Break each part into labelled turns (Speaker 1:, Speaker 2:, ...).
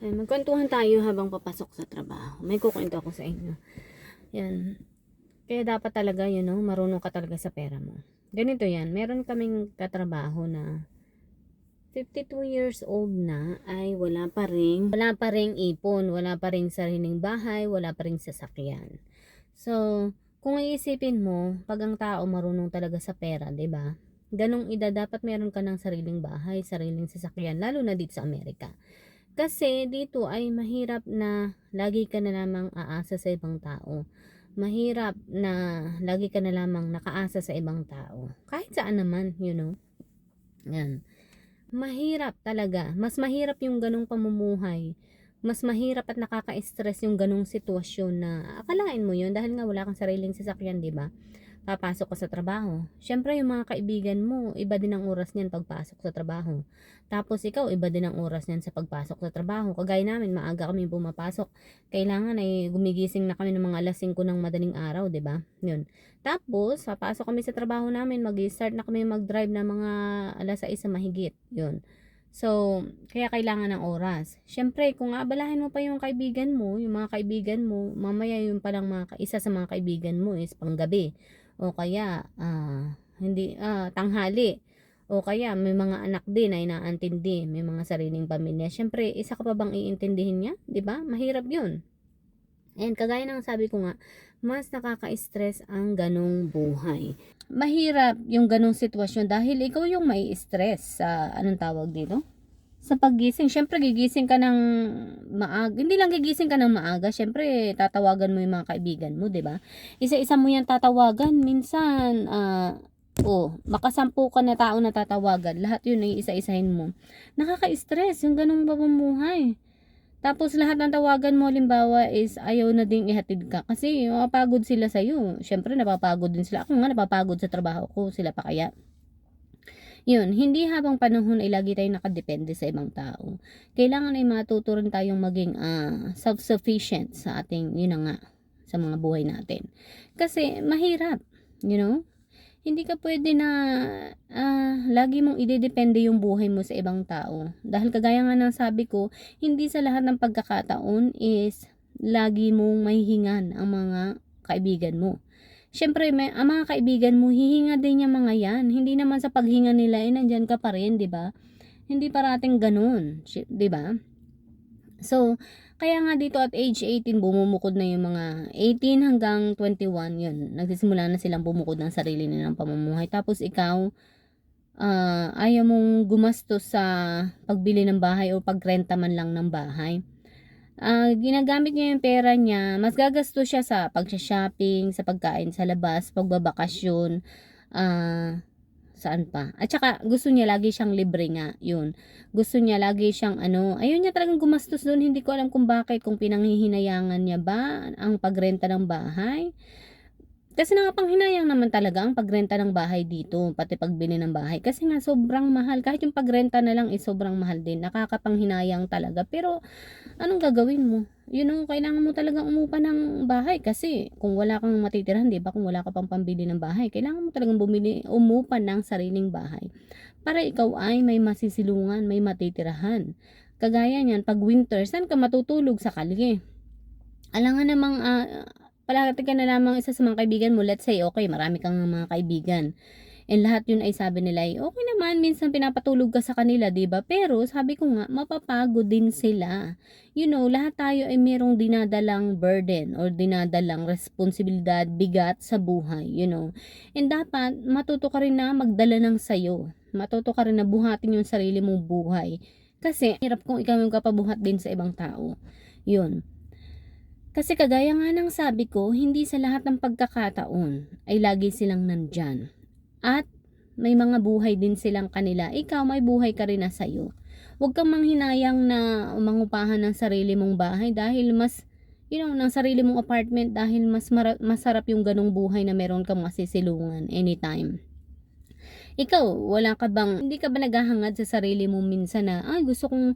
Speaker 1: Ay, magkwentuhan tayo habang papasok sa trabaho. May kukwento ako sa inyo. Yan. Kaya dapat talaga, you know, marunong ka talaga sa pera mo. Ganito yan. Meron kaming katrabaho na 52 years old na ay wala pa ring wala pa ring ipon, wala pa ring sariling bahay, wala pa ring sasakyan. So, kung iisipin mo, pag ang tao marunong talaga sa pera, 'di ba? Ganong edad dapat meron ka ng sariling bahay, sariling sasakyan, lalo na dito sa Amerika. Kasi dito ay mahirap na lagi ka na lamang aasa sa ibang tao. Mahirap na lagi ka na lamang nakaasa sa ibang tao. Kahit saan naman, you know. Yan. Mahirap talaga. Mas mahirap yung ganong pamumuhay. Mas mahirap at nakaka-stress yung ganong sitwasyon na akalain mo yun dahil nga wala kang sariling sasakyan, di ba? Papasok ka sa trabaho. Siyempre, yung mga kaibigan mo, iba din ang oras niyan pagpasok sa trabaho. Tapos ikaw, iba din ang oras niyan sa pagpasok sa trabaho. Kagaya namin, maaga kami pumapasok. Kailangan ay gumigising na kami ng mga alas 5 ng madaling araw, ba? Yun. Tapos, papasok kami sa trabaho namin, mag-start na kami mag-drive na mga alas 6 sa mahigit. Yun. So, kaya kailangan ng oras. Siyempre, kung abalahin mo pa yung kaibigan mo, yung mga kaibigan mo, mamaya yung palang mga, isa sa mga kaibigan mo is panggabi. O kaya, ah, hindi, ah, tanghali. O kaya, may mga anak din na inaantindi, may mga sariling pamilya. Siyempre, isa ka pa bang iintindihin niya? 'Di ba Mahirap yun. And kagaya ng sabi ko nga, mas nakaka-stress ang ganong buhay. Mahirap yung ganong sitwasyon dahil ikaw yung may stress sa anong tawag dito? Sa paggising, syempre gigising ka ng maaga. Hindi lang gigising ka ng maaga, syempre tatawagan mo yung mga kaibigan mo, 'di ba? Isa-isa mo yan tatawagan. Minsan, ah, oh, makasampu ka na tao na tatawagan. Lahat yun ay isa-isahin mo. Nakaka-stress yung ganong pamumuhay. Tapos lahat ng tawagan mo halimbawa is ayaw na ding ihatid ka kasi mapapagod sila sa iyo. Syempre napapagod din sila. Ako nga napapagod sa trabaho ko, sila pa kaya. Yun, hindi habang panahon ay lagi tayong nakadepende sa ibang tao. Kailangan ay matuto tayong maging ah, self-sufficient sa ating, yun na nga, sa mga buhay natin. Kasi mahirap, you know? Hindi ka pwede na ah, lagi mong idedepende yung buhay mo sa ibang tao. Dahil kagaya nga ng sabi ko, hindi sa lahat ng pagkakataon is lagi mong mahihingan ang mga kaibigan mo. Siyempre, may, ang mga kaibigan mo, hihinga din yung mga yan. Hindi naman sa paghinga nila, eh, nandyan ka pa rin, di ba? Hindi parating ganun, di ba? So, kaya nga dito at age 18, bumumukod na yung mga 18 hanggang 21, yun. Nagsisimula na silang bumukod ng sarili nilang pamumuhay. Tapos ikaw, ah, ayaw mong gumastos sa pagbili ng bahay o pagrenta man lang ng bahay. Ah, ginagamit niya yung pera niya, mas gagasto siya sa pagsha-shopping, sa pagkain sa labas, pagbabakasyon, ah, saan pa. At saka, gusto niya lagi siyang libre nga, yun. Gusto niya lagi siyang ano, ayun niya talagang gumastos doon, hindi ko alam kung bakit, kung pinanghihinayangan niya ba ang pagrenta ng bahay. Kasi nakapanghinayang naman talaga ang pagrenta ng bahay dito, pati pagbili ng bahay. Kasi nga sobrang mahal, kahit yung pagrenta na lang is sobrang mahal din. Nakakapanghinayang talaga. Pero anong gagawin mo? You know, kailangan mo talagang umupa ng bahay kasi kung wala kang matitirahan, 'di ba? Kung wala ka pang pambili ng bahay, kailangan mo talagang bumili umupa ng sariling bahay para ikaw ay may masisilungan, may matitirahan. Kagaya niyan, pag winter, saan ka matutulog sa kalye? Alangan namang ah, palagi ka na lamang isa sa mga kaibigan mo, let's say, okay, marami kang mga kaibigan. And lahat yun ay sabi nila ay, okay naman, minsan pinapatulog ka sa kanila, ba Pero sabi ko nga, mapapagod din sila. You know, lahat tayo ay merong dinadalang burden or dinadalang responsibilidad, bigat sa buhay, you know. And dapat, matuto ka rin na magdala ng sayo. Matuto ka rin na buhatin yung sarili mong buhay. Kasi, hirap kung ikaw yung kapabuhat din sa ibang tao. Yun. Kasi kagaya nga ng sabi ko, hindi sa lahat ng pagkakataon ay lagi silang nandyan. At may mga buhay din silang kanila. Ikaw, may buhay ka rin na sa'yo. Huwag kang manghinayang na mangupahan ng sarili mong bahay dahil mas, you know, ng sarili mong apartment dahil mas masarap yung ganong buhay na meron kang masisilungan anytime. Ikaw, wala ka bang, hindi ka ba naghahangad sa sarili mo minsan na, ay, gusto kong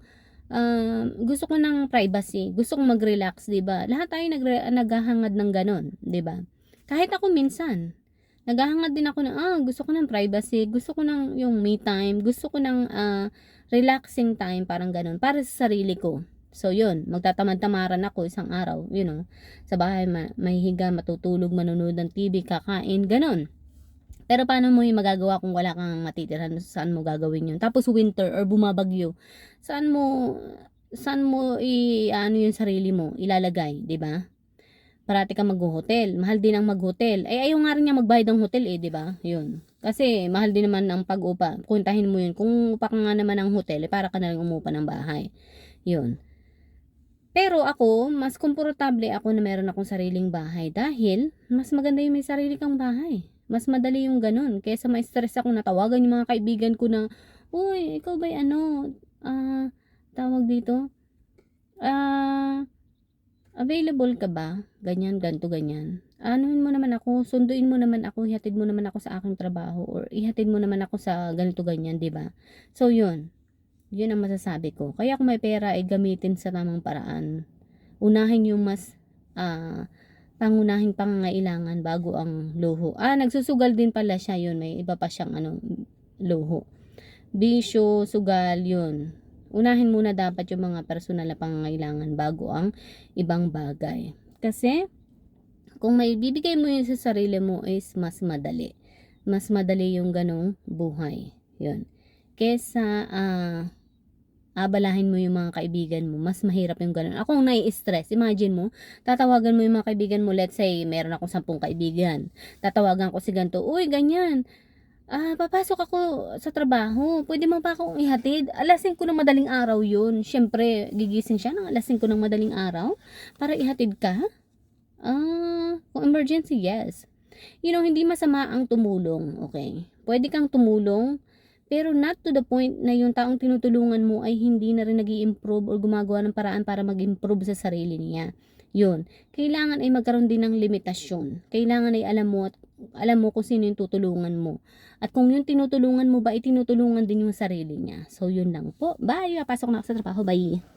Speaker 1: ah, gusto ko ng privacy, gusto kong mag-relax, 'di ba? Lahat tayo nagre- naghahangad ng ganon, 'di ba? Kahit ako minsan, naghahangad din ako ng ah, gusto ko ng privacy, gusto ko ng yung me time, gusto ko ng ah, relaxing time, parang ganon, para sa sarili ko. So, yun, magtatamad-tamaran ako isang araw, you know, sa bahay, ma- mahihiga, matutulog, manonood ng TV, kakain, ganon. Pero paano mo yung magagawa kung wala kang matitiran? Saan mo gagawin yun? Tapos winter or bumabagyo, saan mo, saan mo i, ano yung sarili mo, ilalagay, di ba? Parati ka mag-hotel. Mahal din ang mag-hotel. Eh, ayaw nga rin niya magbayad ng hotel eh, di ba? Yun. Kasi, mahal din naman ang pag-upa. Kuntahin mo yun. Kung upa ka nga naman ng hotel, eh, para ka na lang umupa ng bahay. Yun. Pero ako, mas komportable ako na meron akong sariling bahay dahil mas maganda yung may sarili kang bahay. Mas madali yung ganun. Kesa ma-stress ako natawagan yung mga kaibigan ko na, Uy, ikaw ba'y ano, ah, tawag dito, ah, available ka ba? Ganyan, ganto, ganyan. Anuhin mo naman ako, sunduin mo naman ako, ihatid mo naman ako sa aking trabaho, or ihatid mo naman ako sa ganito, ganyan, di ba? So, yun. Yun ang masasabi ko. Kaya kung may pera, ay gamitin sa tamang paraan. Unahin yung mas, ah, pangunahing pangangailangan bago ang luho. Ah, nagsusugal din pala siya yun. May iba pa siyang ano, luho. Bisyo, sugal, yun. Unahin muna dapat yung mga personal na pangangailangan bago ang ibang bagay. Kasi, kung may bibigay mo yun sa sarili mo is mas madali. Mas madali yung ganong buhay. Yun. Kesa, ah, abalahin mo yung mga kaibigan mo, mas mahirap yung ganun. Ako ang nai-stress. Imagine mo, tatawagan mo yung mga kaibigan mo, let's say, meron akong sampung kaibigan. Tatawagan ko si ganito, uy, ganyan. Ah, papasok ako sa trabaho. Pwede mo pa akong ihatid? Alasing ko ng madaling araw yun. Siyempre, gigising siya ng alasing ko ng madaling araw para ihatid ka. Ah, kung emergency, yes. You know, hindi masama ang tumulong, okay? Pwede kang tumulong, pero not to the point na yung taong tinutulungan mo ay hindi na rin nag improve or gumagawa ng paraan para mag-improve sa sarili niya. Yun. Kailangan ay magkaroon din ng limitasyon. Kailangan ay alam mo at alam mo kung sino yung tutulungan mo. At kung yung tinutulungan mo ba, ay tinutulungan din yung sarili niya. So, yun lang po. Bye! Papasok na ako sa trabaho. Bye!